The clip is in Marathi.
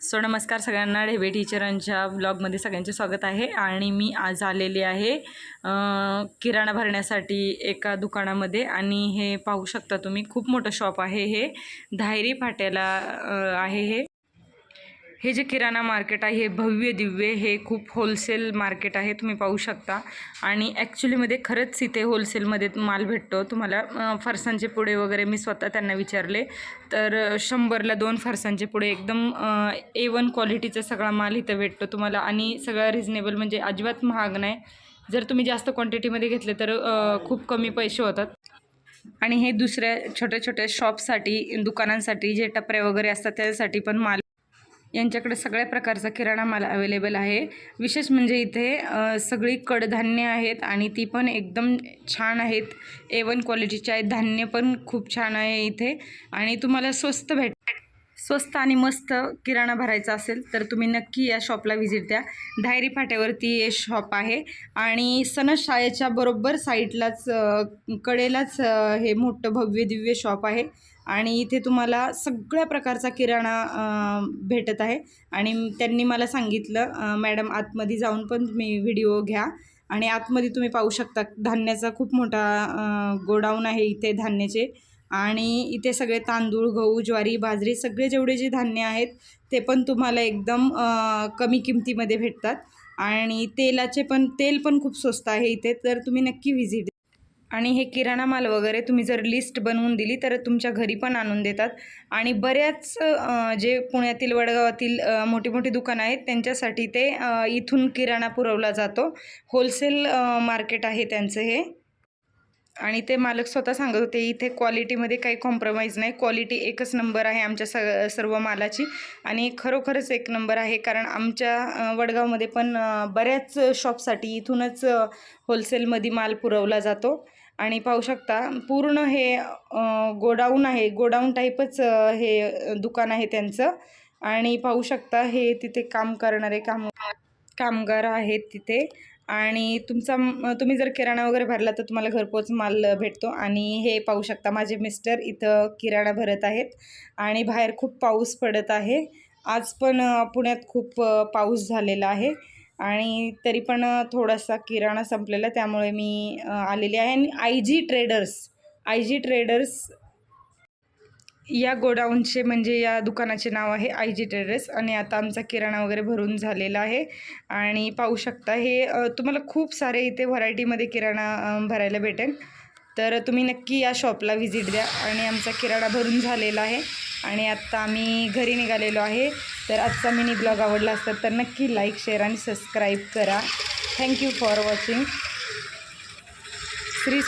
सो नमस्कार सगळ्यांना ढेबे टीचरांच्या ब्लॉगमध्ये सगळ्यांचे स्वागत आहे. आणि मी आज आलेले आहे किराणा भरण्यासाठी एका दुकानामध्ये. आणि हे पाहू शकता तुम्ही खूप मोठं शॉप आहे हे. धायरी फाट्याला आहे हे. हे जे किराणा मार्केट आहे हे भव्य दिव्य हे खूप होलसेल मार्केट आहे तुम्ही पाहू शकता. आणि ॲक्च्युलीमध्ये खरंच इथे होलसेलमध्ये माल भेटतो. तुम्हाला फरसांचे पुडे वगैरे मी स्वतः त्यांना विचारले. तर शंभरला दोन फरसांचे पुढे एकदम ए वन क्वालिटीचा सगळा माल इथं भेटतो तुम्हाला. आणि सगळा रिजनेबल म्हणजे अजिबात महाग नाही. जर तुम्ही जास्त क्वांटिटीमध्ये घेतले तर खूप कमी पैसे होतात. आणि हे दुसऱ्या छोट्या छोट्या शॉपसाठी दुकानांसाठी जे टपऱ्या वगैरे असतात त्यासाठी पण माल यांच्याकडे सगळ्या प्रकारचा किराणा माल अवेलेबल आहे. विशेष म्हणजे इथे सगळी कडधान्य आहेत आणि ती पण एकदम छान आहेत. ए वन क्वालिटीचे आहेत धान्य पण खूप छान आहे इथे. आणि तुम्हाला स्वस्त भेट स्वस्त आणि मस्त किराणा भरायचा असेल तर तुम्ही नक्की या शॉपला व्हिजिट द्या. धायरी फाट्यावरती हे शॉप आहे आणि सनशाळेच्या बरोबर साईडलाच कडेलाच हे मोठं भव्य दिव्य शॉप आहे आणि इथे तुम्हाला सगळ्या प्रकारचा किराणा भेटत आहे. आणि त्यांनी मला सांगितलं मॅडम आतमध्ये जाऊन पण तुम्ही व्हिडिओ घ्या आणि आतमध्ये तुम्ही पाहू शकता धान्याचा खूप मोठा गोडाऊन आहे इथे धान्याचे. आणि इथे सगळे तांदूळ गहू ज्वारी बाजरी सगळे जेवढे जे धान्य आहेत ते पण तुम्हाला एकदम कमी किमतीमध्ये भेटतात. आणि तेलाचे पण तेल पण खूप स्वस्त आहे इथे तर तुम्ही नक्की व्हिजिट आणि हे किराणा माल वगैरे तुम्ही जर लिस्ट बनवून दिली तर तुमच्या घरी पण आणून देतात. आणि बऱ्याच जे पुण्यातील वडगावातील मोठी मोठी दुकानं आहेत त्यांच्यासाठी ते इथून किराणा पुरवला जातो. होलसेल मार्केट आहे त्यांचं हे. आणि ते मालक स्वतः सांगत होते इथे क्वालिटीमध्ये काही कॉम्प्रोमाइज नाही. क्वालिटी एकच नंबर आहे आमच्या स सर्व मालाची आणि खरोखरच एक नंबर आहे. कारण आमच्या वडगावमध्ये पण बऱ्याच शॉपसाठी इथूनच होलसेलमध्ये माल पुरवला जातो. आणि पाहू शकता पूर्ण हे गोडाऊन आहे. गोडाऊन टाईपच हे दुकान आहे त्यांचं. आणि पाहू शकता हे तिथे काम करणारे काम कामगार आहेत तिथे. आणि तुमचा तुम्ही जर किराणा वगैरे भरला तर तुम्हाला घरपोच माल भेटतो. आणि हे पाहू शकता माझे मिस्टर इथं किराणा भरत आहेत. आणि बाहेर खूप पाऊस पडत आहे. आज पण पुण्यात खूप पाऊस झालेला आहे. आणि तरी पण थोडासा किराणा संपलेला. त्यामुळे मी आलेली आहे. आणि I G traders I G traders या गोडाऊनचे म्हणजे या दुकानाचे नाव आहे आय जी टेरेस आणि आता आमचा किराणा वगैरे भरून झालेला आहे. आणि पाहू शकता हे तुम्हाला खूप सारे इथे व्हरायटीमध्ये किराणा भरायला भेटेल. तर तुम्ही नक्की या शॉपला व्हिजिट द्या आणि आमचा किराणा भरून झालेला आहे. आणि आत्ता आम्ही घरी निघालेलो आहे. तर आजचा मिनी ब्लॉग आवडला असतात तर नक्की लाईक शेअर आणि सबस्क्राईब करा. Thank you for watching. Shri